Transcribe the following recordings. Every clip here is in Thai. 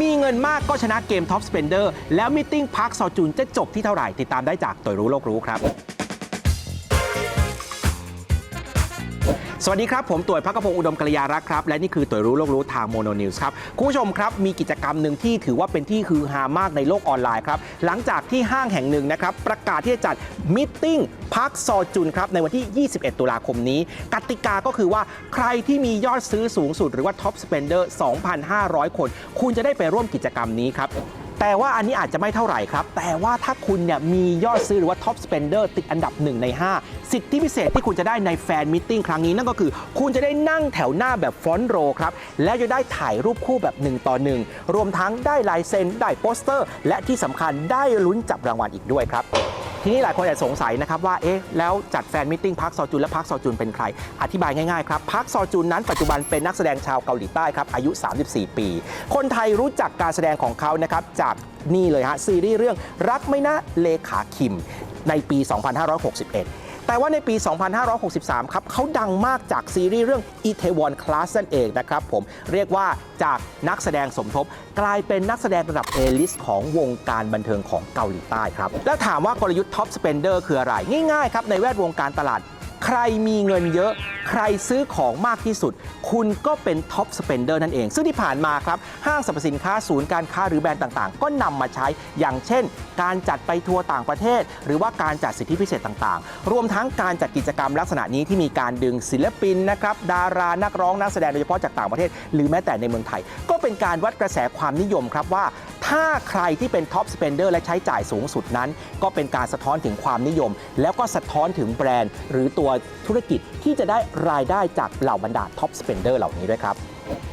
มีเงินมากก็ชนะเกมท็อปสเปนเดอร์แล้วมิทติ้งพักซอจุนจะจบที่เท่าไหร่ติดตามได้จากตัวรู้โลกรู้ครับ สวัสดีครับ ผมต่วยพักกระพงศ์อุดมกัลยารักครับ และนี่คือต่วยรู้โลกรู้ทางโมโนนิวส์ครับ คุณผู้ชมครับ มีกิจกรรมหนึ่งที่ถือว่าเป็นที่ฮือฮามากในโลกออนไลน์ครับ หลังจากที่ห้างแห่งหนึ่งนะครับ ประกาศที่จะจัดมิทติ้งพักซอจุนครับ ในวันที่ 21 ตุลาคมนี้ กติกาก็คือว่าใครที่มียอดซื้อสูงสุดหรือว่าท็อปสเปนเดอร์2,500 คน คุณจะได้ไปร่วมกิจกรรมนี้ครับ แต่ว่าอันนี้อาจจะไม่เท่าไหร่ครับ แต่ว่าถ้าคุณเนี่ยมียอดซื้อหรือว่าท็อปสเปนเดอร์ติดอันดับ 1 ใน 5 สิทธิพิเศษที่คุณจะได้ในแฟนมิทติ้งครั้งนี้นั่นก็คือ คุณจะได้นั่งแถวหน้าแบบฟรอนต์โรครับ แล้วจะได้ถ่ายรูปคู่แบบ 1 ต่อ 1 รวมทั้งได้ลายเซ็นได้โปสเตอร์ และที่สำคัญได้ลุ้นจับรางวัลอีกด้วยครับ ทีนี้หลายคนอาจจะสงสัยนะครับว่าเอ๊ะแล้วจัดแฟนมิทติ้งพักซอจุนและพักซอจุนเป็นใคร อธิบายง่ายๆครับพักซอจุนนั้นปัจจุบันเป็นนักแสดงชาวเกาหลีใต้ครับอายุ 34 ปี คนไทยรู้จักการแสดงของเขานะครับจากนี่เลยฮะซีรีส์เรื่องรักไม่นะเลขาคิมในปี 2561 แต่ว่าในปี 2563 ครับเขาดังมากจากซีรีส์เรื่อง i t a w o n Class นั่นเองนะครับผมเรียกว่าจากนักแสดงสมทบ กลายเป็นนักแสดงระดับเอลิสของวงการบันเทิงของเกาหลีใต้ครับ แล้วถามว่ากลยุทธ์ท็อปสเปนเดอร์คืออะไร ง่ายๆครับในแวดวงการตลาด ใครมีเงินเยอะ ใครซื้อของมากที่สุด คุณก็เป็นท็อปสเปนเดอร์นั่นเอง ซึ่งที่ผ่านมาครับ ห้างสรรพสินค้าศูนย์การค้าหรือแบรนด์ต่างๆ ก็นำมาใช้อย่างเช่น การจัดไปทัวร์ต่างประเทศ หรือว่าการจัดสิทธิพิเศษต่างๆ รวมทั้งการจัดกิจกรรมลักษณะนี้ที่มีการดึงศิลปินนะครับดารานักร้องนักแสดงโดยเฉพาะจากต่างประเทศ หรือแม้แต่ในเมืองไทย ก็เป็นการวัดกระแสความนิยมครับว่า ถ้าใครที่เป็นท็อปสเปนเดอร์และใช้จ่ายสูงสุดนั้น ก็เป็นการสะท้อนถึงความนิยม แล้วก็สะท้อนถึงแบรนด์ หรือตัวธุรกิจที่จะได้รายได้จากเหล่าบรรดาท็อปสเปนเดอร์เหล่านี้ด้วยครับ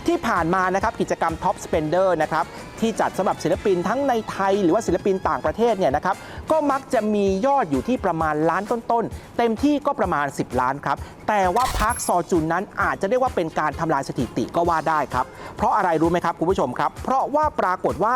ที่ผ่านมานะครับกิจกรรม Top Spender นะครับ ที่จัดสำหรับศิลปินทั้งในไทยหรือว่าศิลปินต่างประเทศเนี่ยนะครับก็มักจะมียอดอยู่ที่ประมาณล้านต้นๆ เต็มที่ก็ประมาณ 10 ล้านครับ แต่ว่าพักซอจุนนั้นอาจจะเรียกว่าเป็นการทำลายสถิติก็ว่าได้ครับ เพราะอะไรรู้ไหมครับคุณผู้ชมครับ เพราะว่าปรากฏว่า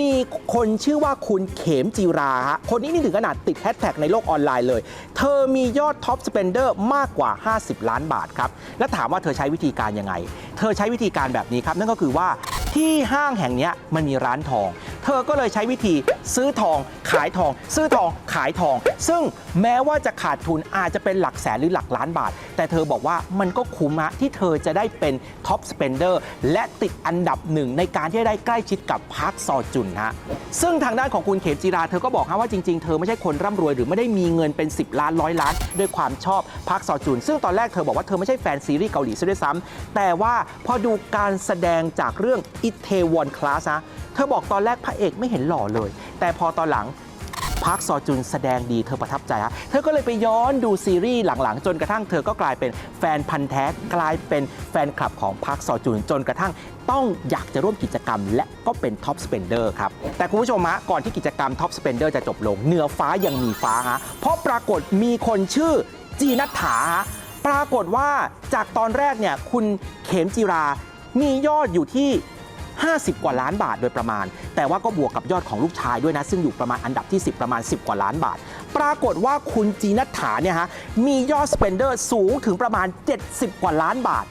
มีคนชื่อว่าคุณเขมจีราฮะคนนี้นี่ถึงขนาดติดแฮชแท็กในโลกออนไลน์เลย เธอมียอด Top Spender มากกว่า 50 ล้านบาทครับ และถามว่าเธอใช้วิธีการยังไง เธอใช้วิธีการแบบนี้ครับ นั่นก็คือว่า ที่ห้างแห่งนี้มันมีร้านทอง เธอก็เลยใช้วิธีซื้อทองขายทอง ซื้อทองขายทอง ซึ่งแม้ว่าจะขาดทุนอาจจะเป็นหลักแสนหรือหลักล้านบาท แต่เธอบอกว่ามันก็คุ้มฮะที่เธอจะได้เป็นท็อปสเปนเดอร์และติดอันดับหนึ่งในการที่ได้ใกล้ชิดกับพักซอจุนฮะซึ่งทางด้านของคุณเขมจีราเธอก็บอกฮะว่าจริง ๆ เธอไม่ใช่คนร่ำรวยหรือไม่ได้มีเงินเป็น 10 ล้านร้อยล้าน ด้วยความชอบพักซอจุน ซึ่งตอนแรกเธอบอกว่าเธอไม่ใช่แฟนซีรีส์เกาหลีซะด้วยซ้ำแต่ว่าพอดูการแสดงจากเรื่อง i t a w o n Class นะเธอบอกตอนแรกพระเอกไม่เห็นหล่อเลย แต่พอตอนหลังพักซอจุนแสดงดีเธอประทับใจฮะ เธอก็เลยไปย้อนดูซีรีส์หลังๆ จนกระทั่งเธอก็กลายเป็นแฟนพันธ์แท้กลายเป็นแฟนคลับของพักซอจุนจนกระทั่งต้องอยากจะร่วมกิจกรรม และก็เป็นท็อปสเปนเดอร์ครับ แต่คุณผู้ชมฮะก่อนที่กิจกรรมท็อปสเปนเดอร์จะจบลง เหนือฟ้ายังมีฟ้าฮะเพราะปรากฏมีคนชื่อจีนัทถาปรากฏว่าจากตอนแรกเนี่ยคุณเขมจีรามียอดอยู่ที่ 50 กว่าล้านบาทโดยประมาณ แต่ว่าก็บวกกับยอดของลูกชายด้วยนะ ซึ่งอยู่ประมาณอันดับที่ 10 ประมาณ 10 กว่าล้านบาท ปรากฏว่าคุณจีนัฐาเนี่ยฮะมียอดสเปนเดอร์สูงถึงประมาณ 70 กว่าล้านบาท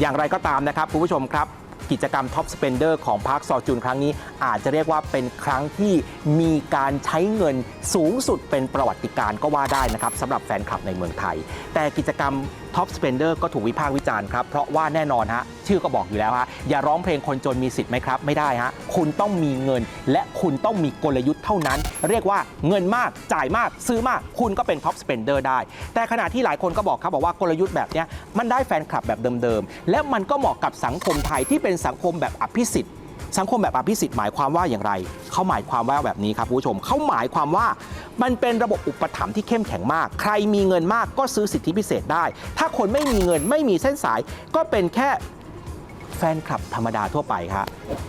อย่างไรก็ตามนะครับคุณผู้ชมครับ กิจกรรมท็อปสเปนเดอร์ของพาร์คซอจุนครั้งนี้ อาจจะเรียกว่าเป็นครั้งที่มีการใช้เงินสูงสุดเป็นประวัติการก็ว่าได้นะครับสำหรับแฟนคลับในเมืองไทย แต่กิจกรรมท็อปสเปนเดอร์ก็ถูกวิพากษ์วิจารณ์ครับ เพราะว่าแน่นอนฮะชื่อก็บอกอยู่แล้วฮะอย่าร้องเพลงคนจนมีสิทธิ์ไหมครับ ไม่ได้ฮะคุณต้องมีเงิน และคุณต้องมีกลยุทธ์เท่านั้น เรียกว่าเงินมากจ่ายมากซื้อมาก คุณก็เป็นท็อปสเปนเดอร์ได้ แต่ขณะที่หลายคนก็บอกครับบอกว่ากลยุทธ์แบบนี้มันได้แฟนคลับแบบเดิมๆและมันก็เหมาะกับสังคมไทยที่เป็นสังคมแบบอภิสิทธิ์สังคมแบบอภิสิทธิ์หมายความว่าอย่างไร เขาหมายความว่าแบบนี้ครับผู้ชม เขาหมายความว่ามันเป็นระบบอุปถัมภ์ที่เข้มแข็งมาก ใครมีเงินมากก็ซื้อสิทธิพิเศษได้ ถ้าคนไม่มีเงินไม่มีเส้นสายก็เป็นแค่ แฟนคลับธรรมดาทั่วไปครับ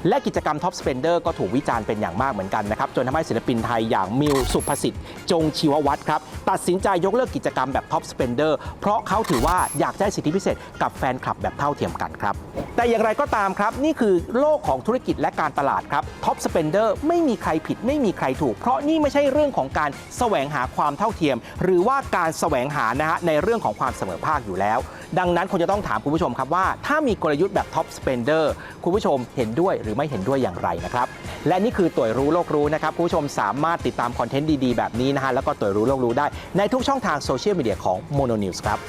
และกิจกรรม Top Spender ก็ถูกวิจารณ์เป็นอย่างมากเหมือนกันนะครับจนทำให้ศิลปินไทยอย่างมิวสุภสิทธิ์ จงชีววัฒน์ครับตัดสินใจยกเลิกกิจกรรมแบบ Top Spender เพราะเขาถือว่าอยากได้สิทธิพิเศษกับแฟนคลับแบบเท่าเทียมกันครับแต่อย่างไรก็ตามครับ นี่คือโลกของธุรกิจและการตลาดครับ Top Spender ไม่มีใครผิดไม่มีใครถูก เพราะนี่ไม่ใช่เรื่องของการแสวงหาความเท่าเทียม หรือว่าการแสวงหานะฮะในเรื่องของความเสมอภาคอยู่แล้วดังนั้นคงจะต้องถามคุณผู้ชมครับว่าถ้ามีกลยุทธ์แบบท็อปสเปนเดอร์คุณผู้ชมเห็นด้วยหรือไม่เห็นด้วยอย่างไรนะครับและนี่คือต่วยรู้โลกรู้นะครับคุณผู้ชมสามารถติดตามคอนเทนต์ดีๆแบบนี้นะฮะแล้วก็ต่วยรู้โลกรู้ได้ในทุกช่องทางโซเชียลมีเดียของ Mono News ครับ